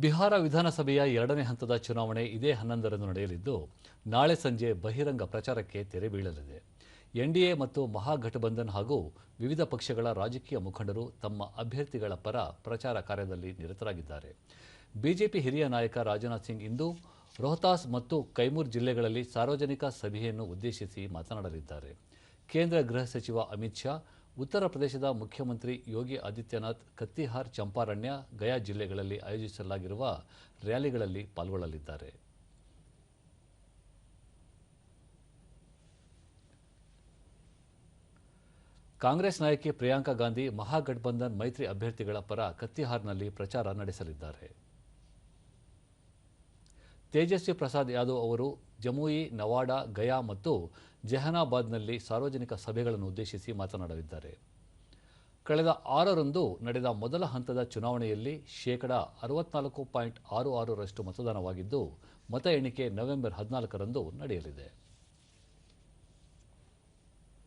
ಬಿಹಾರ ವಿಧಾನಸಭೆಯ ಎರಡನೇ ಹಂತದ ಚುನಾವಣೆ ಇದೇ ಹನ್ನೊಂದರಂದು ನಡೆಯಲಿದ್ದು, ನಾಳೆ ಸಂಜೆ ಬಹಿರಂಗ ಪ್ರಚಾರಕ್ಕೆ ತೆರೆ ಬೀಳಲಿದೆ. ಎನ್ಡಿಎ ಮತ್ತು ಮಹಾಗಠಬಂಧನ್ ಹಾಗೂ ವಿವಿಧ ಪಕ್ಷಗಳ ರಾಜಕೀಯ ಮುಖಂಡರು ತಮ್ಮ ಅಭ್ಯರ್ಥಿಗಳ ಪರ ಪ್ರಚಾರ ಕಾರ್ಯದಲ್ಲಿ ನಿರತರಾಗಿದ್ದಾರೆ. ಬಿಜೆಪಿ ಹಿರಿಯ ನಾಯಕ ರಾಜನಾಥ್ ಸಿಂಗ್ ಇಂದು ರೋಹತಾಸ್ ಮತ್ತು ಕೈಮೂರ್ ಜಿಲ್ಲೆಗಳಲ್ಲಿ ಸಾರ್ವಜನಿಕ ಸಭೆಯನ್ನು ಉದ್ದೇಶಿಸಿ ಮಾತನಾಡಲಿದ್ದಾರೆ. ಕೇಂದ್ರ ಗೃಹ ಸಚಿವ ಅಮಿತ್ ಶಾ ಉತ್ತರ ಪ್ರದೇಶದ ಮುಖ್ಯಮಂತ್ರಿ ಯೋಗಿ ಆದಿತ್ಯನಾಥ್ ಕತ್ತಿಹಾರ್ ಚಂಪಾರಣ್ಯ ಗಯಾ ಜಿಲ್ಲೆಗಳಲ್ಲಿ ಆಯೋಜಿಸಲಾಗಿರುವ ರ್ಯಾಲಿಗಳಲ್ಲಿ ಪಾಲ್ಗೊಳ್ಳಲಿದ್ದಾರೆ. ಕಾಂಗ್ರೆಸ್ ನಾಯಕಿ ಪ್ರಿಯಾಂಕಾ ಗಾಂಧಿ ಮಹಾಗಠಬಂಧನ್ ಮೈತ್ರಿ ಅಭ್ಯರ್ಥಿಗಳ ಪರ ಕತ್ತಿಹಾರ್ನಲ್ಲಿ ಪ್ರಚಾರ ನಡೆಸಲಿದ್ದಾರೆ. ತೇಜಸ್ವಿ ಪ್ರಸಾದ್ ಯಾದವ್ ಅವರು ಜಮುಯಿ, ನವಾಡಾ, ಗಯಾ ಮತ್ತು ಜೆಹನಾಬಾದ್ನಲ್ಲಿ ಸಾರ್ವಜನಿಕ ಸಭೆಗಳನ್ನು ಉದ್ದೇಶಿಸಿ ಮಾತನಾಡಲಿದ್ದಾರೆ. ಕಳೆದ ಆರರಂದು ನಡೆದ ಮೊದಲ ಹಂತದ ಚುನಾವಣೆಯಲ್ಲಿ ಶೇಕಡಾ ಅರವತ್ನಾಲ್ಕು ಪಾಯಿಂಟ್ ಆರು ಆರರಷ್ಟು ಮತದಾನವಾಗಿದ್ದು, ಮತ ಎಣಿಕೆ ನವೆಂಬರ್ ಹದಿನಾಲ್ಕರಂದು ನಡೆಯಲಿದೆ.